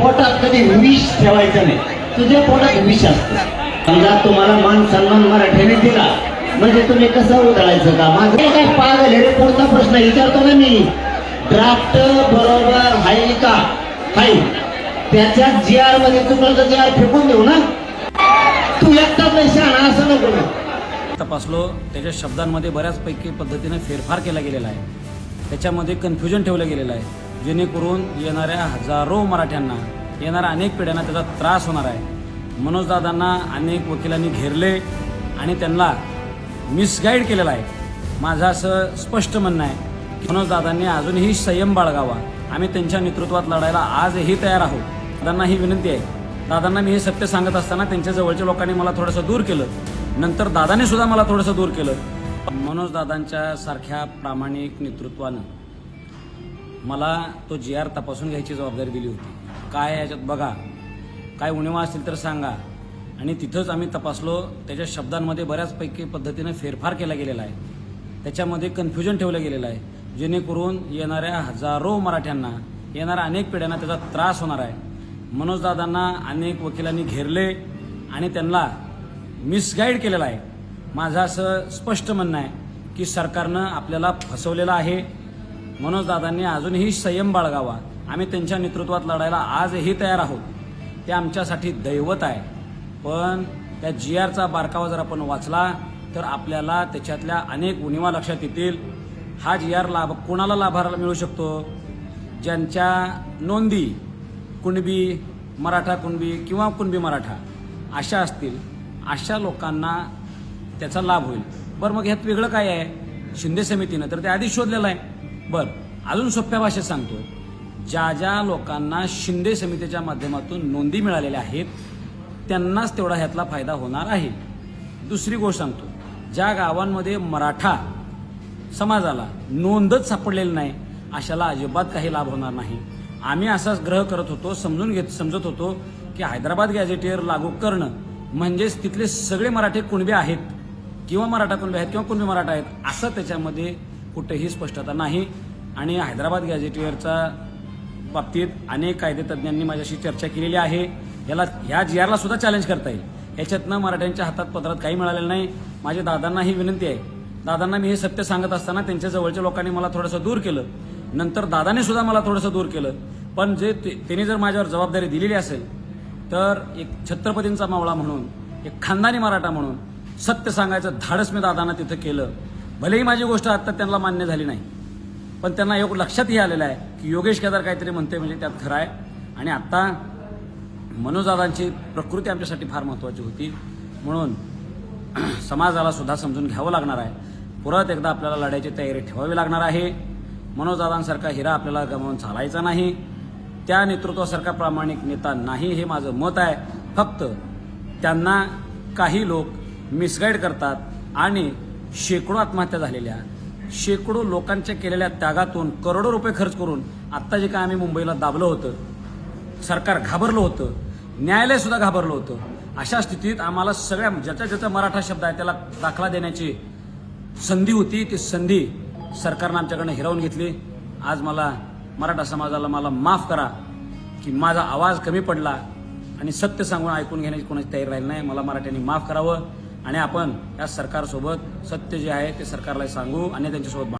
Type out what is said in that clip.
पोटात कधी विष ठेवायचं नाही. तुझ्या पोटात विष असतं. समजा तुम्हाला मान सन्मान मराठ्याने दिला म्हणजे तुम्ही कसं उधळायचं का? माझं काय पागल हे पुढचा प्रश्न विचारतो ना मी. ड्राफ्ट बरोबर हाय का? हाय. त्याच्या जी आरमध्ये तुम्हाला जी आर फेकून देऊ ना. तू एकटा पैसे आणा असं नको ना. तपासलो त्याच्या शब्दांमध्ये बऱ्याचपैकी पद्धतीने फेरफार केला गेलेला आहे. त्याच्यामध्ये कन्फ्युजन ठेवलं गेलेलं आहे. जेणेकरून येणाऱ्या हजारो मराठ्यांना येणाऱ्या अनेक पिढ्यांना त्याचा त्रास होणार आहे. मनोजदादांना अनेक वकिलांनी घेरले आणि त्यांना मिसगाईड केलेला आहे. माझं असं स्पष्ट म्हणणं आहे की मनोजदादांनी अजूनही संयम बाळगावा. आम्ही त्यांच्या नेतृत्वात लढायला आजही तयार आहोत. दादांना ही विनंती आहे. दादांना मी हे सत्य सांगत असताना त्यांच्या जवळच्या लोकांनी मला थोडंसं दूर केलं. नंतर दादाने सुद्धा मला थोडंसं दूर केलं. मनोज दादांच्या सारख्या प्रामाणिक नेतृत्वानं मला तो जी आर तपासून घ्यायची जबाबदारी दिली होती. काय याच्यात बघा. काय उणिवा असतील तर सांगा. आणि तिथंच आम्ही तपासलो त्याच्या शब्दांमध्ये बऱ्याचपैकी पद्धतीनं फेरफार केला गेलेला आहे. त्याच्यामध्ये कन्फ्युजन ठेवलं गेलेलं आहे. जेणेकरून येणाऱ्या हजारो मराठ्यांना येणाऱ्या अनेक पिढ्यांना त्याचा त्रास होणार आहे. मनोजदादांना अनेक वकिलांनी घेरले आणि त्यांना मिसगाईड केलेलं आहे. माझं असं स्पष्ट म्हणणं आहे की सरकारनं आपल्याला फसवलेलं आहे. मनोजदादांनी अजूनही संयम बाळगावा. आम्ही त्यांच्या नेतृत्वात लढायला आजही तयार आहोत. ते आमच्यासाठी दैवत आहे. पण त्या जी आरचा बारकावा जर आपण वाचला तर आपल्याला त्याच्यातल्या अनेक उणिवा लक्षात येतील. हा जी आर लाभ कोणाला लाभाला मिळू शकतो? ज्यांच्या नोंदी कुणबी मराठा कुणबी किंवा कुणबी मराठा अशा असतील अशा लोकांना त्याचा लाभ होईल. बरं मग ह्यात वेगळं काय आहे? शिंदे समितीनं तर ते आधीच शोधलेलं आहे. बरं अजून सोप्या भाषेत सांगतो. ज्या ज्या लोकांना शिंदे समितीच्या माध्यमातून नोंदी मिळालेल्या आहेत त्यांनाच तेवढा ह्यातला फायदा होणार आहे. दुसरी गोष्ट सांगतो. ज्या गावांमध्ये मराठा समाजाला नोंदच सापडलेली नाही अशाला अजिबात काही लाभ होणार नाही. आम्ही असाच ग्रह करत होतो समजून घेत समजत होतो की हैदराबाद गॅझेटियर लागू करणं म्हणजेच तिथले सगळे मराठे कुणबे आहेत किंवा मराठा कुणबे आहेत किंवा कुणबे मराठा आहेत असं त्याच्यामध्ये कुठेही स्पष्टता नाही. आणि हैदराबाद गॅझेटियरचा बाबतीत अनेक कायदेतज्ञांनी माझ्याशी चर्चा केलेली आहे. याला ह्या जी आरला सुद्धा चॅलेंज करता येईल. याच्यातनं मराठ्यांच्या हातात पत्रात काही मिळालेलं नाही. माझ्या दादांना ही विनंती आहे. दादांना मी हे सत्य सांगत असताना त्यांच्या जवळच्या लोकांनी मला थोडंसं दूर केलं. नंतर दादाने सुद्धा मला थोडंसं दूर केलं. पण जे ते- त्यांनी जर माझ्यावर जबाबदारी दिलेली असेल तर एक छत्रपतींचा मावळा म्हणून एक खानदानी मराठा म्हणून सत्य सांगायचं धाडस मी दादांना तिथं केलं. भलेही माझी गोष्ट आत्ता त्यांना मान्य झाली नाही. पण त्यांना योग लक्षातही आलेलं आहे की योगेश केदार काहीतरी म्हणते म्हणजे त्यात खरं आहे. आणि आत्ता मनोजदादांची प्रकृती आमच्यासाठी फार महत्त्वाची होती. म्हणून समाजाला सुद्धा समजून घ्यावं लागणार आहे. परत एकदा आपल्याला लढायची तयारी ठेवावी लागणार आहे. मनोजदादांसारखा हिरा आपल्याला गमावून चालायचा नाही. त्या नेतृत्वासारखा प्रामाणिक नेता नाही हे माझं मत आहे. फक्त त्यांना काही लोक मिसगाईड करतात आणि शेकडो आत्महत्या झालेल्या शेकडो लोकांच्या केलेल्या त्यागातून करोडो रुपये खर्च करून आत्ता जे काय आम्ही मुंबईला दाबलं होतं सरकार घाबरलं होतं न्यायालयसुद्धा घाबरलं होतं अशा स्थितीत आम्हाला सगळ्या ज्याच्या ज्याचा मराठा शब्द आहे त्याला दाखला देण्याची संधी होती. ती संधी सरकारनं आमच्याकडनं हिरावून घेतली. आज मला मराठा समाजाला मला माफ करा की माझा आवाज कमी पडला आणि सत्य सांगून ऐकून घेण्याची कोणाची तयारी राहिली नाही. मला मराठ्यांनी माफ करावं. आणि आपण या सरकारसोबत सत्य जे आहे ते सरकारला सांगू आणि त्यांच्यासोबत